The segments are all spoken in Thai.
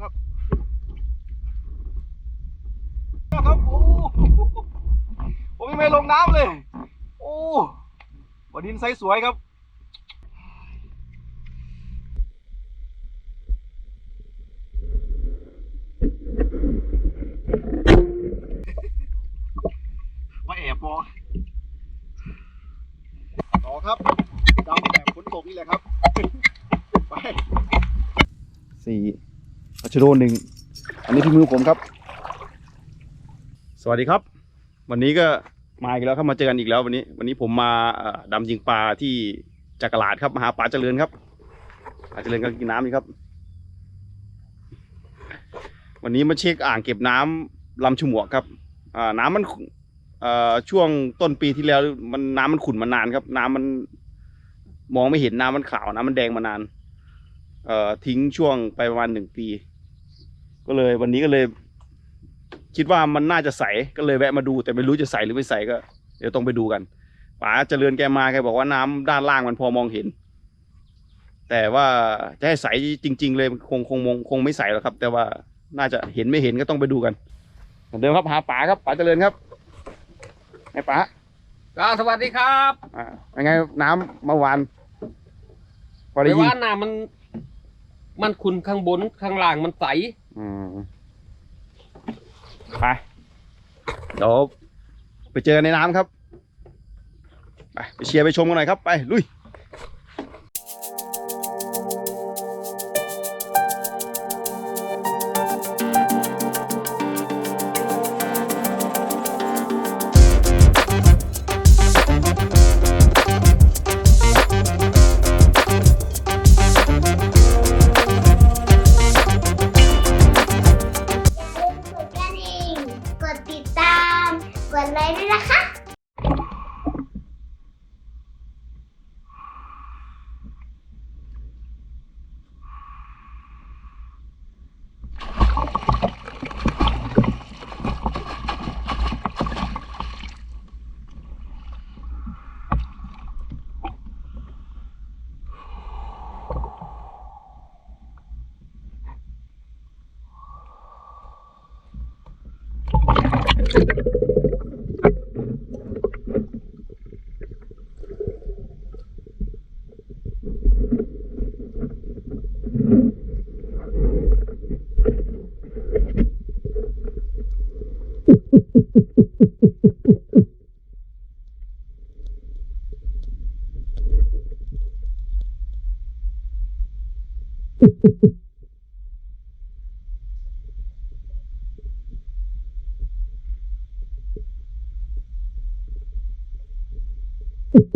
ครับครับโอ้ผมยังไม่ลงน้ำเลย โอ้วันดินไซส์สวยครับ มาแอบมองต่อครับดำแบบฝนตกนี่แหละครับ ไปสี่อั ชโดหนึ่งอันนี้ที่มือผมครับ สวัสดีครับ วันนี้ก็มาอีกแล้วครับมาเจอกันอีกแล้ววันนี้ วันนี้ผมมาเอ่อดำยิงปลาที่จักรลาดครับมาหาปลาเจริญครับปลาเจริญก็กินน้ำนี่ครับ วันนี้มาเช็คอ่างเก็บน้ำลำฉมวกครับน้ำมันช่วงต้นปีที่แล้วมันน้ำมันขุ่นมานานครับ น้ำมันมองไม่เห็นน้ำมันขาวน้ำมันแดงมานาน เอ่อทิ้งช่วงไปประมาณหนึ่งปี ก็เลยวันนี้ก็เลย คิดว่ามันน่าจะใสก็เลยแวะมาดู แต่ไม่รู้จะใสหรือไม่ใสก็ เดี๋ยวต้องไปดูกันป๋าเจริญแกมาแกบอกว่าน้ำด้านล่างมันพอมองเห็น แต่ว่าจะให้ใสจริง ๆ เลยคงคงคงคงไม่ใสหรอกครับ แต่ว่าน่าจะเห็นไม่เห็นก็ต้องไปดูกันเหมือนเดิมครับหาป๋าครับป๋าเจริญครับไอ้ป๋าก็สวัสดีครับอ่ายังไงน้ำเมื่อวานพอได้แต่ยินว่าน้ำมัน มันขุนข้างบนข้างล่างมันใส อืมไปเดี๋ยวไปเจอกันในน้ำครับ ไปไปเชียร์ไปชมกันหน่อยครับ ไป ลุย แ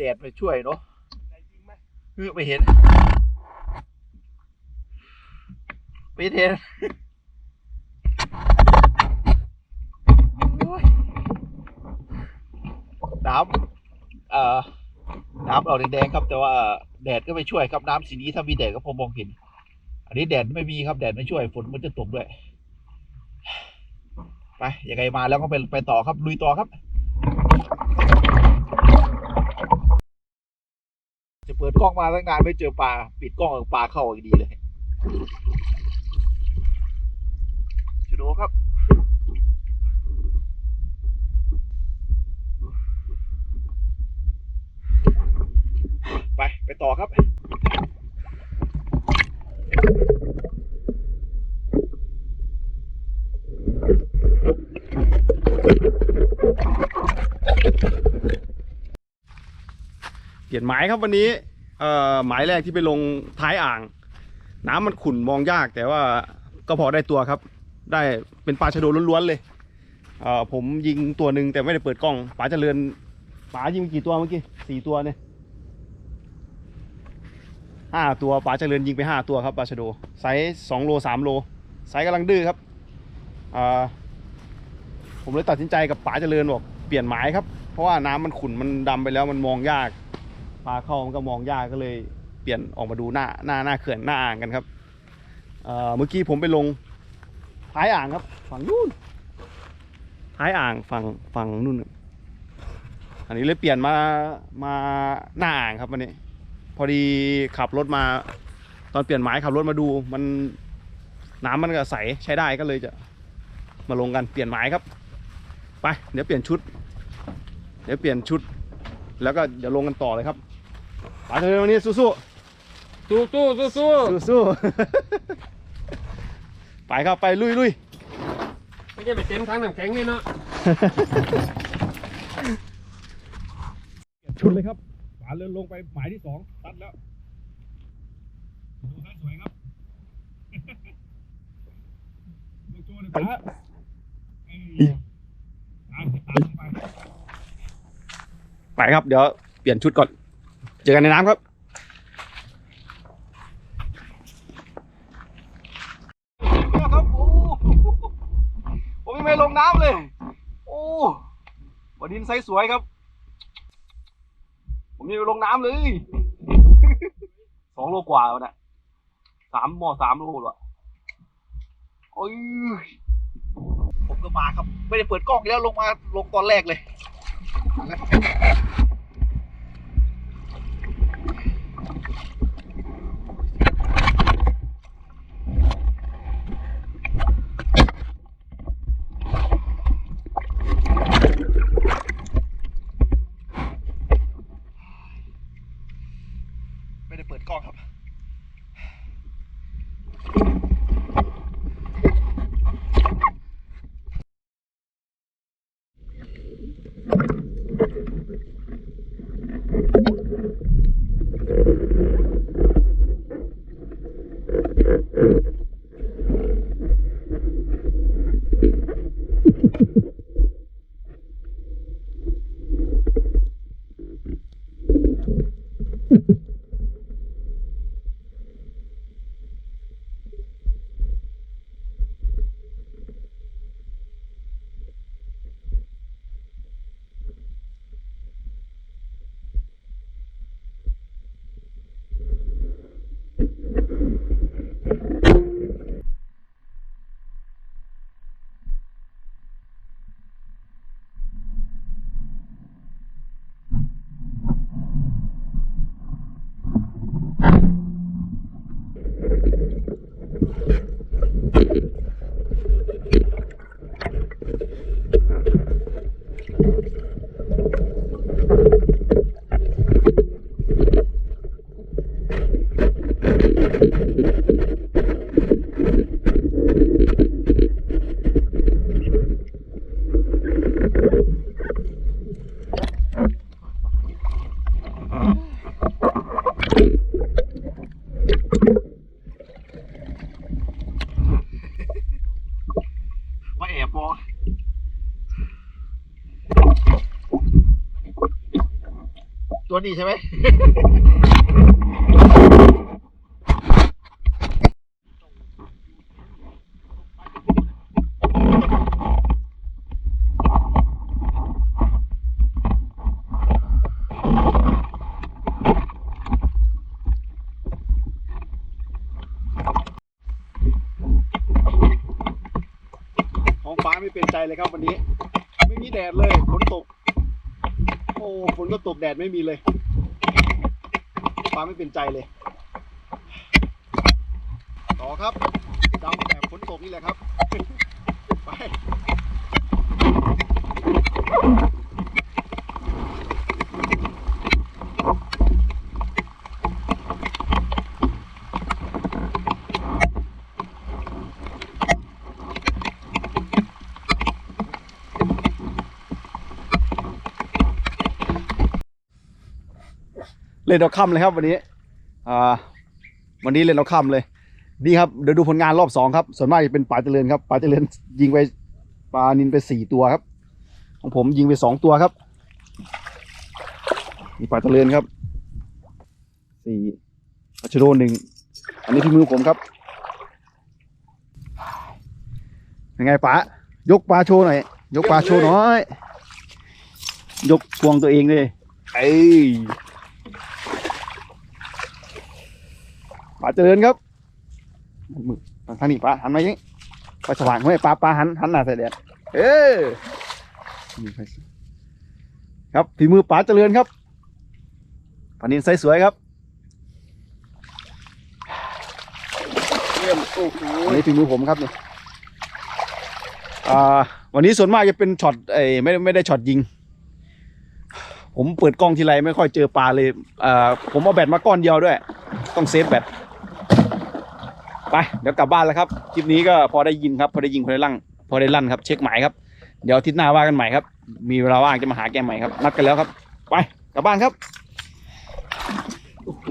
ดดมาช่วยเนาะคือไม่เห็น ไม่เห็นโอ้ยน้ำเอ่อน้ำออกแดงๆครับ แต่ว่าแดดก็ไม่ช่วยครับน้ำสีนี้ถ้ามีแดดก็พอมองเห็น อันนี้แดดไม่มีครับแดดไม่ช่วยฝนมันจะตกด้วย ไปยังไงมาแล้วก็ไปไปต่อครับลุยต่อครับ จะเปิดกล้องมาตั้งนานไม่เจอปลาปิดกล้องปลาเข้าอีกดีเลย ดครับไป ไปต่อครับ เปลี่ยนหมายครับวันนี้ เอ่อ หมายแรกที่ไปลงท้ายอ่าง น้ำมันขุ่นมองยากแต่ว่าก็พอได้ตัวครับ ได้เป็นปลาชะโดล้วนๆเลยเอ่อผมยิงตัวหนึ่งแต่ไม่ได้เปิดกล้องป๋าเจริญป๋ายิงกี่ตัวเมื่อกี้สี่ตัวเนี่ยห้าตัวป๋าเจริญยิงไปห้าตัวครับปลาชะโดไซส์สองโลสามโลไซส์กำลังดื้อครับเอ่อผมเลยตัดสินใจกับป๋าเจริญบอกเปลี่ยนหมายครับ เพราะว่าน้ำมันขุ่นมันดำไปแล้วมันมองยากปลาเข้ามันก็มองยากก็เลยเปลี่ยนออกมาดูหน้าหน้าหน้าเขื่อนหน้าอ่างกันครับเมื่อกี้ผมไปลง ท้ายอ่างครับ ฝั่งนู้นท้ายอ่างฝั่งฝั่งนู่นครับอันนี้เลยเปลี่ยนมามาหน้าอ่างครับวันนี้ พอดีขับรถมา ตอนเปลี่ยนหมายขับรถมาดูมันน้ำมันก็ใสใช้ได้ก็เลยจะมาลงกันเปลี่ยนหมายครับ ไปเดี๋ยวเปลี่ยนชุด เดี๋ยวเปลี่ยนชุด แล้วก็เดี๋ยวลงกันต่อเลยครับไปเลยวันนี้สู้ๆสู้สู้สู้สู้สู้ๆ ไปครับไปลุยลุยไม่ใช่ไปเต็มทั้งน้ำแข็งนี่เนาะชุดเลยครับฝาเรือลงไปหมายที่สองตัดแล้วดูสวยครับลูกโจ้เลยป๋าไปครับเดี๋ยวเปลี่ยนชุดก่อน เจอกันในน้ำครับครับโอ้ผมยัง ไม่ลงน้ำเลย โอ้วันนี้ไซส์สวยครับ ผมยังไม่ลงน้ำเลย สองโลกว่าแล้วนะสามหมอสามโลแล้วโอ้ยผมก็มาครับ ไม่ได้เปิดกล้องแล้วลงมาลงตอนแรกเลย ตัวนี้ใช่ไหมท้องฟ้าไม่เป็นใจเลยครับวันนี้ ไม่มีแดดเลยฝนตก อ้ฝนก็ตกแดดไม่มีเลยฟ้าไม่เป็นใจเลย ต่อครับดำแบบฝนตกนี่แหละครับ ไป เล่นเอาค่ำเลยครับวันนี้อ่าวันนี้เล่นเอาค่ำเลยนี่ครับเดี๋ยวดูผลงานรอบสองครับ ส่วนมากจะเป็นปลาเจริญครับปลาเจริญยิงไปปลานินไปสี่ตัวครับ ของผมยิงไปสองตัวครับมีปลาเจริญครับสี่อัชโดหนึ่งอันนี้ที่มือผมครับยังไงป๋ายกปลาโชว์หน่อย ยกปลาโชว์หน้อย ยกพวงตัวเองเลยเอ้ย ปลาเจริญครับมือทางนี้ปลาหันมาอย่างนี้ปลาสว่างเฮ้ยปลาปลาหันหันหน้าใส่แดดเออนี่ไปสิครับฝีมือปลาเจริญครับปลานินไซส์สวยครับเยี่ยมโอ้โหอันนี้ฝีมือผมครับเนี่ยอ่าวันนี้ส่วนมากจะเป็นช็อตเอ้ยไม่ไม่ได้ช็อตยิง ผมเปิดกล้องทีไรไม่ค่อยเจอปลาเลยอ่าผมเอาแบตมาก้อนเดียวด้วย ต้องเซฟแบต ไปเดี๋ยวกลับบ้านแล้วครับคลิปนี้ก็พอได้ยินครับพอได้ยิงพอได้ลั่งพอได้ลั่นครับเช็คหมายครับเดี๋ยวอาทิตย์หน้าว่ากันใหม่ครับ มีเวลาว่างจะมาหาแกใหม่ครับนัดกันแล้วครับ ไปกลับบ้านครับโอ้โห